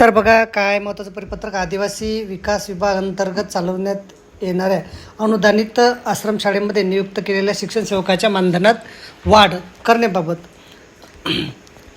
तर बघा काय महत्त्वाचं परिपत्रक? आदिवासी विकास विभाग अंतर्गत चालवण्यात येणाऱ्या अनुदानित आश्रमशाळेमध्ये नियुक्त केलेल्या शिक्षण सेवकाच्या मानधनात वाढ करण्याबाबत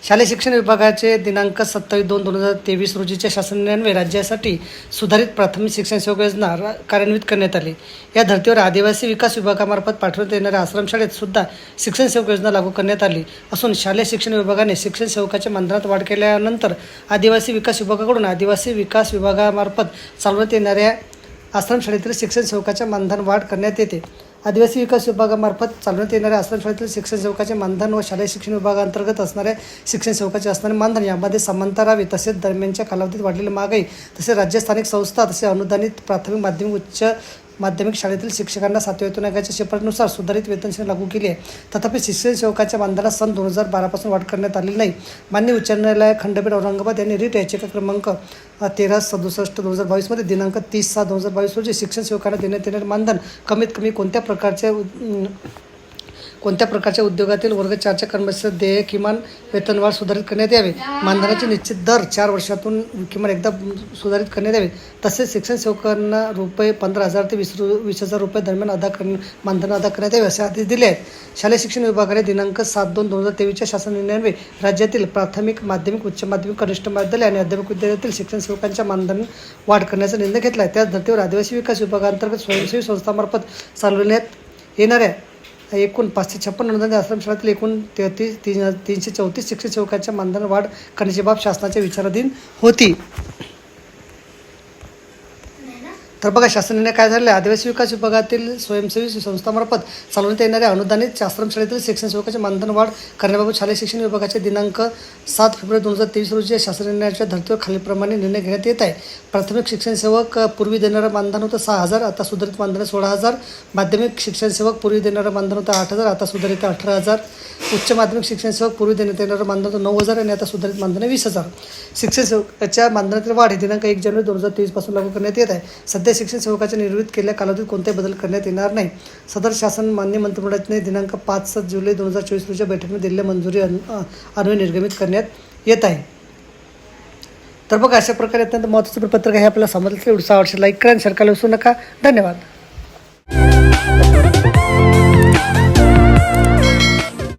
शालेय शिक्षण विभागाचे दिनांक सत्तावीस दोन दोन हजार तेवीस रोजीच्या शासनान्वये राज्यासाठी सुधारित प्राथमिक शिक्षण सेवक योजना कार्यान्वित करण्यात आली. या धर्तीवर आदिवासी विकास विभागामार्फत पाठवण्यात येणाऱ्या आश्रमशाळेत सुद्धा शिक्षण सेवक योजना लागू करण्यात आली. असून शालेय शिक्षण विभागाने शिक्षण सेवकाच्या मानधनात वाढ केल्यानंतर आदिवासी विकास विभागाकडून आदिवासी विकास विभागामार्फत चालवण्यात येणाऱ्या आश्रमशाळेतील शिक्षण सेवकाच्या मानधन वाढ करण्यात येते. आदिवासी विकास विभागामार्फत चालवण्यात येणाऱ्या आश्रमशाळेतील शिक्षण सेवकाचे मानधन व शालेय शिक्षण विभागांतर्गत असणाऱ्या शिक्षण सेवकाचे असणारे मानधन यामध्ये समानता राहावी तसेच दरम्यानच्या कालावधीत वाढलेली महागाई तसेच राज्य स्थानिक संस्था तसेच अनुदानित प्राथमिक माध्यमिक उच्च माध्यमिक शाळेतील शिक्षकांना सातव्या वेतन आयोगाच्या शिफारसीनुसार सुधारित वेतनश्रेणी लागू केली आहे. तथापि शिक्षण सेवकाच्या बांधाला सन दोन हजार बारापासून वाढ करण्यात आलेली नाही. मान्य उच्च न्यायालय खंडपीठ औरंगाबाद यांनी रिट याचिका क्रमांक तेरा सदुसष्ट दोन हजार बावीसमध्ये दिनांक तीस सहा दोन हजार बावीस रोजी शिक्षण सेवकांना देण्यात येणारे मानधन कमीत कमी कोणत्या प्रकारच्या कोणत्या प्रकारच्या उद्योगातील वर्ग चारच्या कर्मचारी देय किमान वेतनवाढ सुधारित करण्यात यावे? मानधनाचे निश्चित दर चार वर्षातून किमान एकदा सुधारित करण्यात यावे. तसेच शिक्षण सेवकांना रुपये पंधरा हजार ते वीस रु वीस हजार रुपये दरम्यान अदा कर मानधन अदा करण्यात यावे असे आदेश दिले आहेत. शालेय शिक्षण विभागाने दिनांक सात दोन दोन हजार तेवीसच्या शासन निर्णयान्वये राज्यातील प्राथमिक माध्यमिक उच्च माध्यमिक कनिष्ठ महाविद्यालय आणि अध्यापक विद्यालयातील शिक्षण सेवकांच्या मानधन वाढ करण्याचा निर्णय घेतला आहे. त्याच धर्तीवर आदिवासी विकास विभागांतर्गत स्वयंसेवी संस्थामार्फत चालविण्यात येणाऱ्या एकूण पाचशे छप्पन अनुदान आश्रमशाळेतील एकूण तेहतीस तीन तीनशे चौतीस शिक्षण सेवकांच्या मानधन वाढ करण्याची बाब शासनाच्या विचाराधीन होती. तर बघा शासनाने काय झाले आदिवासी विकास विभागातील स्वयंसेवी संस्थामार्फत चालवण्यात येणाऱ्या अनुदानित शास्त्रमशाळेतील शिक्षण सेवकाचे मानधन वाढ करण्याबाबत शालेय शिक्षण विभागाचे दिनांक सात फेब्रुवारी दोन हजार तेवीस रोजी या शासन निर्णयाच्या धर्तीवर खालीलप्रमाणे निर्णय घेण्यात येत आहे. प्राथमिक शिक्षण सेवक पूर्वी देणारं मानधन होतं सहा हजार आता सुधारित मानधन सोळा हजार. माध्यमिक शिक्षण सेवक पूर्वी देणारं मानधन होतं आठ हजार आता सुधारित अठरा हजार. उच्च माध्यमिक शिक्षण सेवक पूर्वी देण्यात येणारं मानधन होतं नऊ हजार आणि आता सुधारित मानधन वीस हजार. शिक्षण सेवकाच्या मानधनातील वाढ ही दिनांक एक जानेवारी दोन हजार तेवीसपासून लागू करण्यात येत आहे. सध्या शिक्षण सेवकाच्या निर्वित केलेल्या कालावधीत कोणताही बदल करण्यात येणार नाही. सदर शासन मान्य मंत्रिमंडळाने दिनांक पाच सात जुलै दोन हजार चोवीस रोजीच्या बैठकीमध्ये दिलेल्या मंजुरी अन- निर्गमित करण्यात येत आहे. तर बघा अशा प्रकारे अत्यंत महत्त्वाचं पत्रक हे आपल्याला समजलं उत्साह व्हिडिओ लाईक करा आणि सरकारला विसरू नका. धन्यवाद.